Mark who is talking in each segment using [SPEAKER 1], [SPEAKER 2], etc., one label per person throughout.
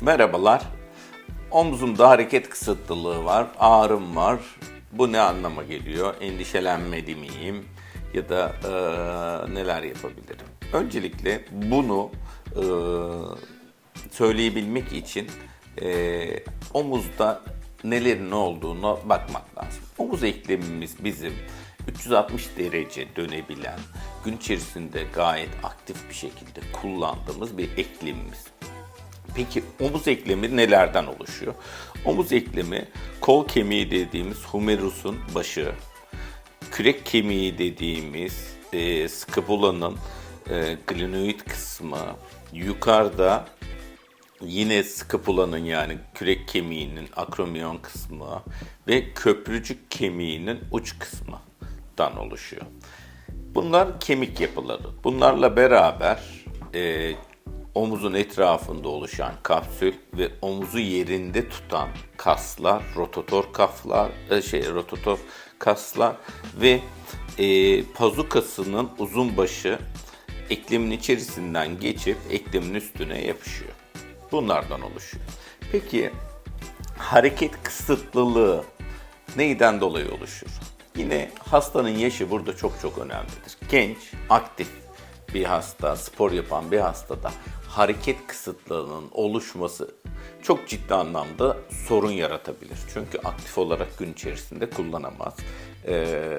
[SPEAKER 1] Merhabalar. Omzumda hareket kısıtlılığı var, ağrım var. Bu ne anlama geliyor? Endişelenmedi miyim? Ya da eee, neler yapabilirim? Öncelikle bunu eee, söyleyebilmek için eee, omuzda nelerin olduğunu bakmak lazım. Omuz eklemimiz bizim 360 derece dönebilen, gün içerisinde gayet aktif bir şekilde kullandığımız bir eklemimiz. Peki omuz eklemi nelerden oluşuyor? Omuz eklemi kol kemiği dediğimiz humerus'un başı, kürek kemiği dediğimiz e, scapulanın e, glenoid kısmı, yukarıda yine scapulanın yani kürek kemiğinin akromion kısmı ve köprücük kemiğinin uç kısmından oluşuyor. Bunlar kemik yapıları. Bunlarla beraber e, omuzun etrafında oluşan kapsül ve omuzu yerinde tutan kaslar, rotator kaflar, e, şey rotator kaslar ve e, pazukasının uzun başı eklemin içerisinden geçip eklemin üstüne yapışıyor. Bunlardan oluşuyor. Peki hareket kısıtlılığı neyden dolayı oluşur? Yine hastanın yaşı burada çok çok önemlidir. Genç, aktif bir hasta, spor yapan bir hastada hareket kısıtlılığının oluşması çok ciddi anlamda sorun yaratabilir. Çünkü aktif olarak gün içerisinde kullanamaz. Ee,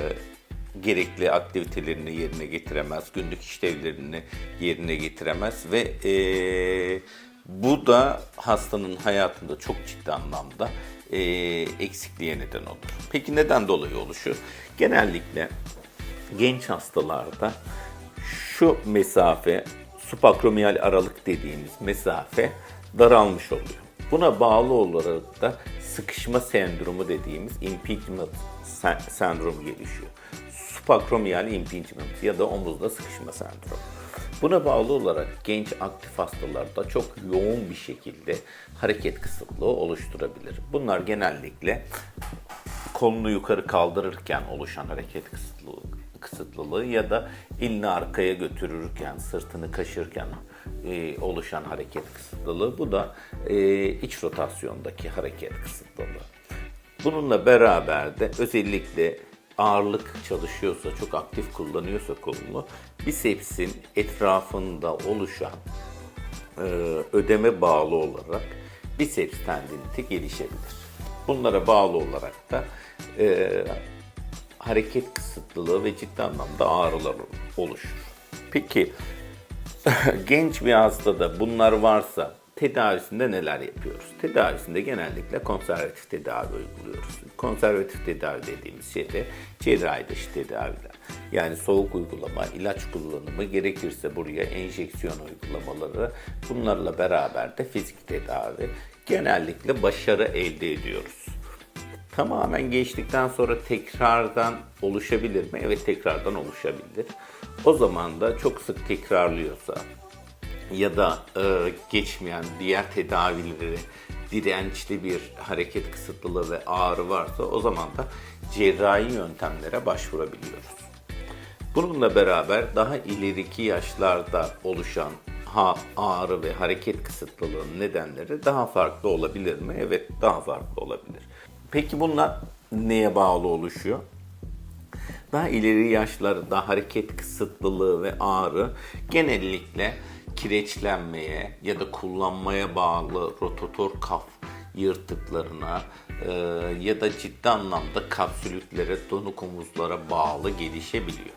[SPEAKER 1] gerekli aktivitelerini yerine getiremez, günlük işlevlerini yerine getiremez ve ee, bu da hastanın hayatında çok ciddi anlamda e, eksikliğe neden olur. Peki neden dolayı oluşur? Genellikle genç hastalarda şu mesafe, subakromial aralık dediğimiz mesafe daralmış oluyor. Buna bağlı olarak da sıkışma sendromu dediğimiz impingement sen- sendromu gelişiyor. Subakromial impingement ya da omuzda sıkışma sendromu. Buna bağlı olarak genç aktif hastalarda çok yoğun bir şekilde hareket kısıtlığı oluşturabilir. Bunlar genellikle kolunu yukarı kaldırırken oluşan hareket kısıtlılığı, kısıtlılığı ya da elini arkaya götürürken, sırtını kaşırken e, oluşan hareket kısıtlılığı. Bu da e, iç rotasyondaki hareket kısıtlılığı. Bununla beraber de özellikle ağırlık çalışıyorsa, çok aktif kullanıyorsa kolunu, bisepsin etrafında oluşan e, ödeme bağlı olarak biceps tendiniti gelişebilir. Bunlara bağlı olarak da e, hareket kısıtlılığı ve ciddi anlamda ağrılar oluşur. Peki genç bir hastada bunlar varsa tedavisinde neler yapıyoruz? Tedavisinde genellikle konservatif tedavi uyguluyoruz. Konservatif tedavi dediğimiz şey de cerrahi dışı tedaviler. Yani soğuk uygulama, ilaç kullanımı, gerekirse buraya enjeksiyon uygulamaları, bunlarla beraber de fizik tedavi. Genellikle başarı elde ediyoruz. Tamamen geçtikten sonra tekrardan oluşabilir mi? Evet tekrardan oluşabilir. O zaman da çok sık tekrarlıyorsa ya da e, geçmeyen diğer tedavileri dirençli bir hareket kısıtlılığı ve ağrı varsa o zaman da cerrahi yöntemlere başvurabiliyoruz. Bununla beraber daha ileriki yaşlarda oluşan ha, ağrı ve hareket kısıtlılığının nedenleri daha farklı olabilir mi? Evet, daha farklı olabilir. Peki bunlar neye bağlı oluşuyor? Daha ileri yaşlarda hareket kısıtlılığı ve ağrı genellikle kireçlenmeye ya da kullanmaya bağlı rotator kaf yırtıklarına e, ya da ciddi anlamda kapsülütlere, donuk omuzlara bağlı gelişebiliyor.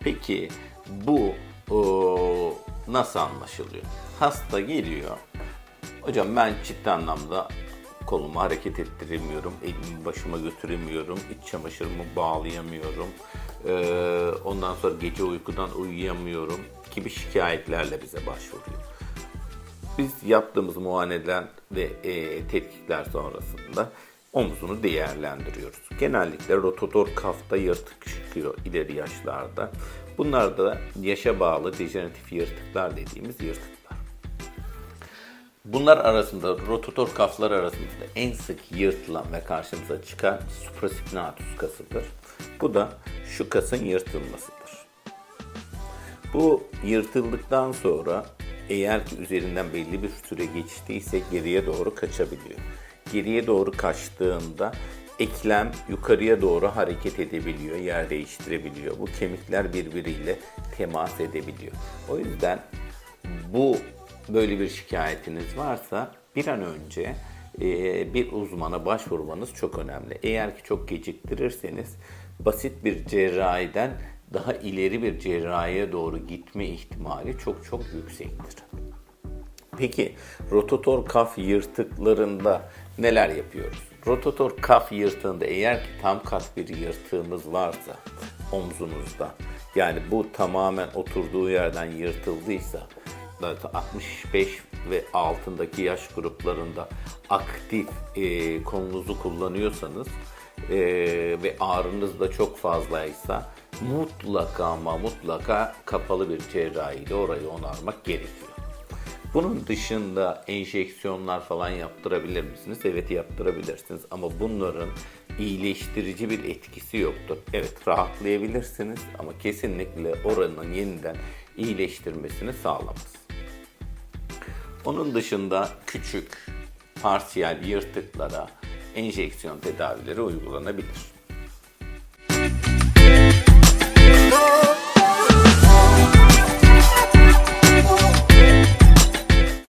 [SPEAKER 1] Peki bu e, nasıl anlaşılıyor? Hasta geliyor. Hocam ben ciddi anlamda kolumu hareket ettiremiyorum, elimi başıma götüremiyorum, iç çamaşırımı bağlayamıyorum. Ondan sonra gece uykudan uyuyamıyorum gibi şikayetlerle bize başvuruyor. Biz yaptığımız muayeneler ve e, tetkikler sonrasında omzunu değerlendiriyoruz. Genellikle rotator kafta yırtık çıkıyor ileri yaşlarda. Bunlar da yaşa bağlı dejeneratif yırtıklar dediğimiz yırtıklar. Bunlar arasında rotator kaflar arasında en sık yırtılan ve karşımıza çıkan supraspinatus kasıdır. Bu da şu kasın yırtılmasıdır. Bu yırtıldıktan sonra Eğer ki üzerinden belli bir süre geçtiyse geriye doğru kaçabiliyor. Geriye doğru kaçtığında eklem yukarıya doğru hareket edebiliyor, yer değiştirebiliyor. Bu kemikler birbiriyle temas edebiliyor. O yüzden bu böyle bir şikayetiniz varsa bir an önce e, bir uzmana başvurmanız çok önemli. Eğer ki çok geciktirirseniz basit bir cerrahiden daha ileri bir cerrahiye doğru gitme ihtimali çok çok yüksektir. Peki rotator kaf yırtıklarında neler yapıyoruz? Rotator kaf yırtığında eğer ki tam kas bir yırtığınız varsa omzunuzda yani bu tamamen oturduğu yerden yırtıldıysa 65 ve altındaki yaş gruplarında aktif e, kolunuzu kullanıyorsanız e, ve ağrınız da çok fazlaysa mutlaka ama mutlaka kapalı bir cerrahiyle orayı onarmak gerekiyor. Bunun dışında enjeksiyonlar falan yaptırabilir misiniz? Evet yaptırabilirsiniz ama bunların iyileştirici bir etkisi yoktur. Evet rahatlayabilirsiniz ama kesinlikle oranın yeniden iyileştirmesini sağlamaz. Onun dışında küçük, parsiyel yırtıklara enjeksiyon tedavileri uygulanabilir.